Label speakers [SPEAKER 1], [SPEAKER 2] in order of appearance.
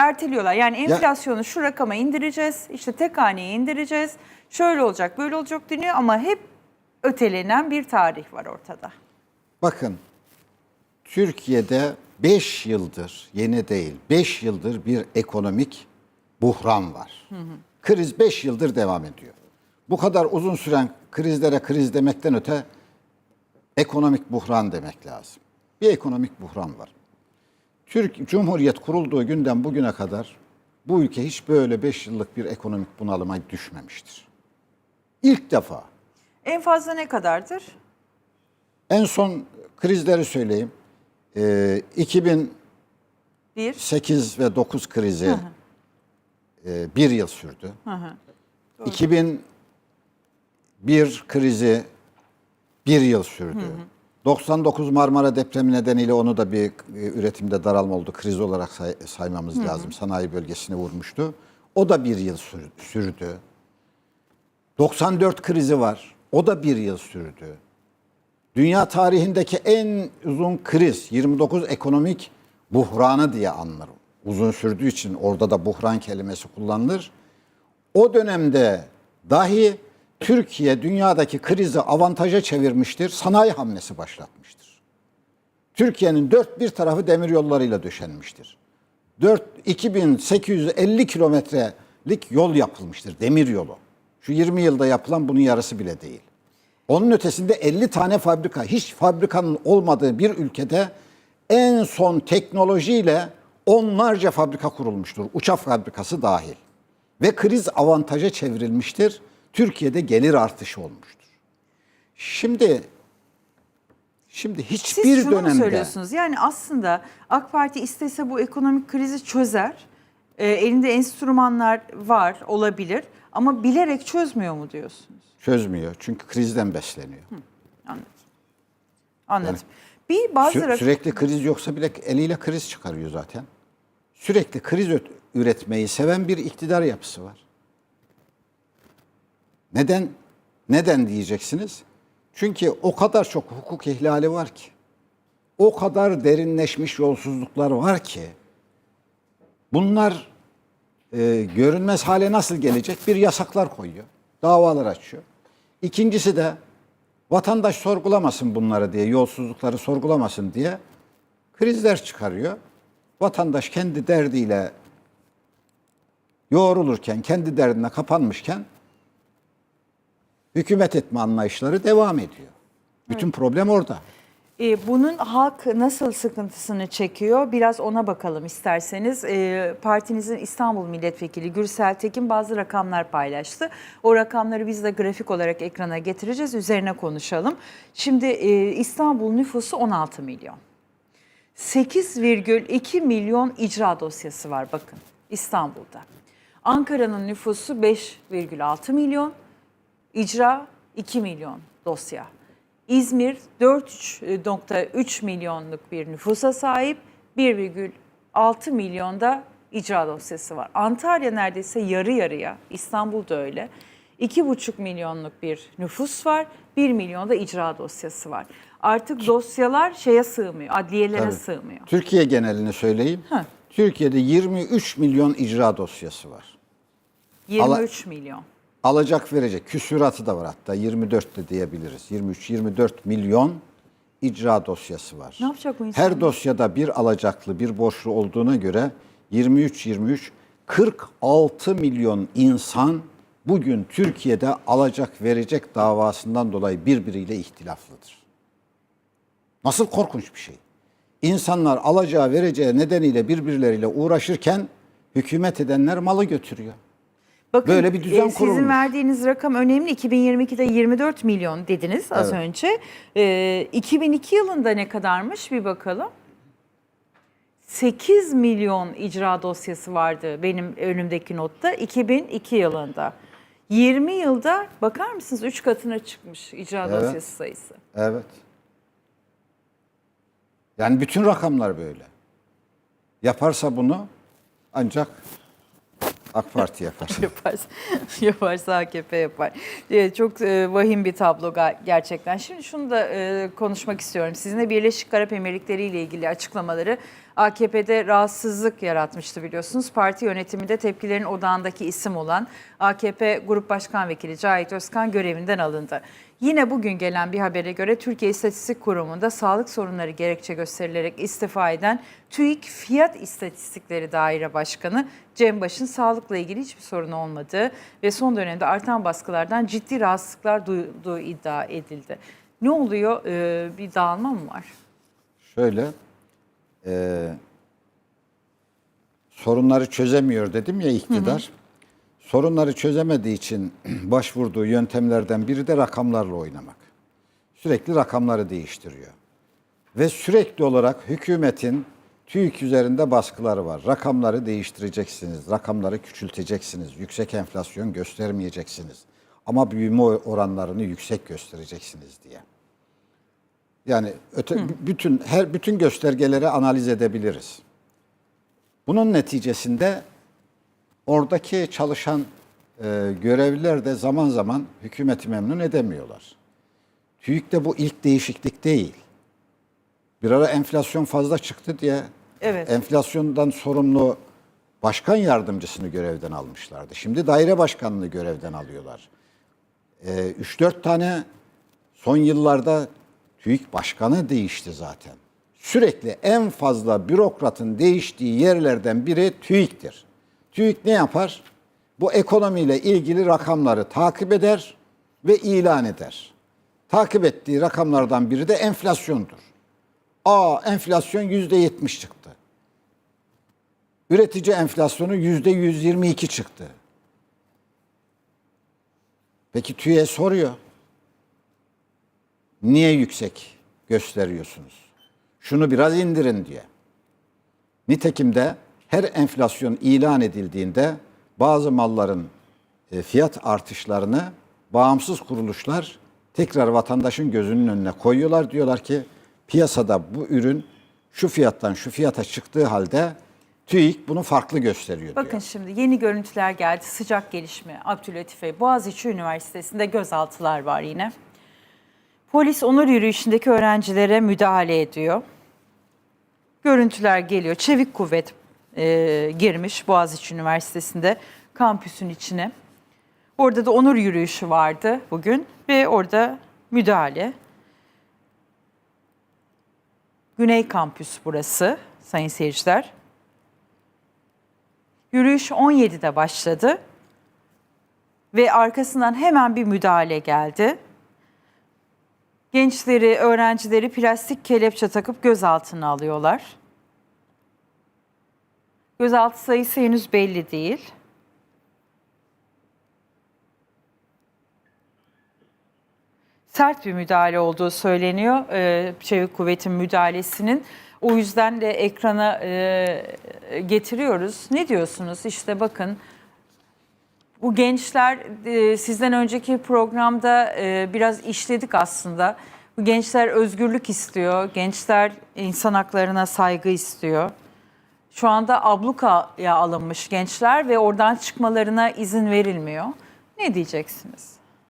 [SPEAKER 1] erteliyorlar. Yani enflasyonu şu rakama indireceğiz, işte tek haneye indireceğiz, şöyle olacak, böyle olacak deniyor ama hep ötelenen bir tarih var ortada.
[SPEAKER 2] Bakın Türkiye'de 5 yıldır yeni değil 5 yıldır bir ekonomik buhran var. Kriz 5 yıldır devam ediyor. Bu kadar uzun süren krizlere kriz demekten öte ekonomik buhran demek lazım. Bir ekonomik buhran var. Türk Cumhuriyet kurulduğu günden bugüne kadar bu ülke hiç böyle 5 yıllık bir ekonomik bunalıma düşmemiştir. İlk defa
[SPEAKER 1] En fazla ne kadardır?
[SPEAKER 2] En son krizleri söyleyeyim. Ee, 2008
[SPEAKER 1] Bir.
[SPEAKER 2] ve 9 krizi e, bir yıl sürdü. 2001 krizi bir yıl sürdü. 99 Marmara depremi nedeniyle onu da bir e, üretimde daralma oldu. Kriz olarak say- saymamız lazım. Sanayi bölgesine vurmuştu. O da bir yıl sür- sürdü. 94 krizi var. O da bir yıl sürdü. Dünya tarihindeki en uzun kriz 29 ekonomik buhranı diye anlarım. Uzun sürdüğü için orada da buhran kelimesi kullanılır. O dönemde dahi Türkiye dünyadaki krizi avantaja çevirmiştir. Sanayi hamlesi başlatmıştır. Türkiye'nin dört bir tarafı demir yollarıyla döşenmiştir. 4 2850 kilometrelik yol yapılmıştır demir yolu. Şu 20 yılda yapılan bunun yarısı bile değil. Onun ötesinde 50 tane fabrika, hiç fabrikanın olmadığı bir ülkede en son teknolojiyle onlarca fabrika kurulmuştur. Uçak fabrikası dahil. Ve kriz avantaja çevrilmiştir. Türkiye'de gelir artışı olmuştur. Şimdi şimdi
[SPEAKER 1] Siz
[SPEAKER 2] hiçbir
[SPEAKER 1] şunu mu
[SPEAKER 2] dönemde
[SPEAKER 1] söylüyorsunuz? Yani aslında AK Parti istese bu ekonomik krizi çözer. Ee, elinde enstrümanlar var, olabilir. Ama bilerek çözmüyor mu diyorsunuz?
[SPEAKER 2] çözmüyor. Çünkü krizden besleniyor.
[SPEAKER 1] Anladım. Anladım. Bir bazı
[SPEAKER 2] Sü- sürekli kriz yoksa bile eliyle kriz çıkarıyor zaten. Sürekli kriz üretmeyi seven bir iktidar yapısı var. Neden? Neden diyeceksiniz? Çünkü o kadar çok hukuk ihlali var ki. O kadar derinleşmiş yolsuzluklar var ki. Bunlar e, görünmez hale nasıl gelecek? Bir yasaklar koyuyor. Davalar açıyor. İkincisi de vatandaş sorgulamasın bunları diye, yolsuzlukları sorgulamasın diye krizler çıkarıyor. Vatandaş kendi derdiyle yoğrulurken, kendi derdine kapanmışken hükümet etme anlayışları devam ediyor. Bütün problem orada.
[SPEAKER 1] Ee, bunun halk nasıl sıkıntısını çekiyor? Biraz ona bakalım isterseniz. Ee, partinizin İstanbul Milletvekili Gürsel Tekin bazı rakamlar paylaştı. O rakamları biz de grafik olarak ekrana getireceğiz. Üzerine konuşalım. Şimdi e, İstanbul nüfusu 16 milyon. 8,2 milyon icra dosyası var bakın İstanbul'da. Ankara'nın nüfusu 5,6 milyon. İcra 2 milyon dosya. İzmir 4,3 milyonluk bir nüfusa sahip 1,6 milyonda icra dosyası var. Antalya neredeyse yarı yarıya, İstanbul'da öyle. 2,5 milyonluk bir nüfus var, 1 milyonda icra dosyası var. Artık dosyalar şeye sığmıyor, adliyelere
[SPEAKER 2] Tabii.
[SPEAKER 1] sığmıyor.
[SPEAKER 2] Türkiye genelini söyleyeyim.
[SPEAKER 1] Heh.
[SPEAKER 2] Türkiye'de 23 milyon icra dosyası var.
[SPEAKER 1] 23 milyon.
[SPEAKER 2] Alacak verecek küsuratı da var hatta 24 de diyebiliriz. 23-24 milyon icra dosyası var.
[SPEAKER 1] Ne yapacak bu insanlar?
[SPEAKER 2] Her dosyada bir alacaklı bir borçlu olduğuna göre 23-23 46 milyon insan bugün Türkiye'de alacak verecek davasından dolayı birbiriyle ihtilaflıdır. Nasıl korkunç bir şey. İnsanlar alacağı vereceği nedeniyle birbirleriyle uğraşırken hükümet edenler malı götürüyor.
[SPEAKER 1] Bakın,
[SPEAKER 2] Böyle bir düzen
[SPEAKER 1] e, Sizin
[SPEAKER 2] kurulmuş.
[SPEAKER 1] verdiğiniz rakam önemli. 2022'de 24 milyon dediniz az
[SPEAKER 2] Evet.
[SPEAKER 1] önce. E, 2002 yılında ne kadarmış bir bakalım. 8 milyon icra dosyası vardı benim önümdeki notta 2002 yılında. 20 yılda bakar mısınız 3 katına çıkmış icra
[SPEAKER 2] Evet.
[SPEAKER 1] dosyası sayısı.
[SPEAKER 2] Evet. Yani bütün rakamlar böyle. Yaparsa bunu ancak AK Parti yapar.
[SPEAKER 1] yaparsa, yaparsa AKP yapar. Ee, Çok e, vahim bir tablo gerçekten. Şimdi şunu da e, konuşmak istiyorum. Sizinle Birleşik Arap Emirlikleri ile ilgili açıklamaları AKP'de rahatsızlık yaratmıştı biliyorsunuz. Parti yönetiminde tepkilerin odağındaki isim olan AKP Grup Başkan Vekili Cahit Özkan görevinden alındı. Yine bugün gelen bir habere göre Türkiye İstatistik Kurumu'nda sağlık sorunları gerekçe gösterilerek istifa eden TÜİK Fiyat İstatistikleri Daire Başkanı Cem Baş'ın sağlıkla ilgili hiçbir sorun olmadığı ve son dönemde artan baskılardan ciddi rahatsızlıklar duyduğu iddia edildi. Ne oluyor? Ee, bir dağılma mı var?
[SPEAKER 2] Şöyle, e, sorunları çözemiyor dedim ya iktidar. Sorunları çözemediği için başvurduğu yöntemlerden biri de rakamlarla oynamak. Sürekli rakamları değiştiriyor. Ve sürekli olarak hükümetin TÜİK üzerinde baskıları var. Rakamları değiştireceksiniz, rakamları küçülteceksiniz, yüksek enflasyon göstermeyeceksiniz. Ama büyüme oranlarını yüksek göstereceksiniz diye. Yani öte, bütün her bütün göstergeleri analiz edebiliriz. Bunun neticesinde oradaki çalışan e, görevliler de zaman zaman hükümeti memnun edemiyorlar. TÜİK'te bu ilk değişiklik değil. Bir ara enflasyon fazla çıktı diye
[SPEAKER 1] Evet.
[SPEAKER 2] enflasyondan sorumlu başkan yardımcısını görevden almışlardı. Şimdi daire başkanını görevden alıyorlar. 3-4 tane son yıllarda TÜİK başkanı değişti zaten. Sürekli en fazla bürokratın değiştiği yerlerden biri TÜİK'tir. TÜİK ne yapar? Bu ekonomiyle ilgili rakamları takip eder ve ilan eder. Takip ettiği rakamlardan biri de enflasyondur. Aa enflasyon yüzde yetmiş çıktı. Üretici enflasyonu yüzde 122 çıktı. Peki TÜİ'ye soruyor. Niye yüksek gösteriyorsunuz? Şunu biraz indirin diye. Nitekim de her enflasyon ilan edildiğinde bazı malların e, fiyat artışlarını bağımsız kuruluşlar tekrar vatandaşın gözünün önüne koyuyorlar. Diyorlar ki piyasada bu ürün şu fiyattan şu fiyata çıktığı halde TÜİK bunu farklı gösteriyor
[SPEAKER 1] Bakın
[SPEAKER 2] diyor.
[SPEAKER 1] şimdi yeni görüntüler geldi. Sıcak gelişme. Abdülhatif Bey, Boğaziçi Üniversitesi'nde gözaltılar var yine. Polis onur yürüyüşündeki öğrencilere müdahale ediyor. Görüntüler geliyor. Çevik kuvvet e, girmiş Boğaziçi Üniversitesi'nde kampüsün içine. Orada da onur yürüyüşü vardı bugün ve orada müdahale. Güney kampüs burası sayın seyirciler. Yürüyüş 17'de başladı ve arkasından hemen bir müdahale geldi. Gençleri, öğrencileri plastik kelepçe takıp gözaltına alıyorlar. Gözaltı sayısı henüz belli değil. Sert bir müdahale olduğu söyleniyor. Ee, Çevik Kuvvet'in müdahalesinin. O yüzden de ekrana e, getiriyoruz. Ne diyorsunuz? İşte bakın bu gençler e, sizden önceki programda e, biraz işledik aslında. Bu gençler özgürlük istiyor. Gençler insan haklarına saygı istiyor. Şu anda ablukaya alınmış gençler ve oradan çıkmalarına izin verilmiyor. Ne diyeceksiniz?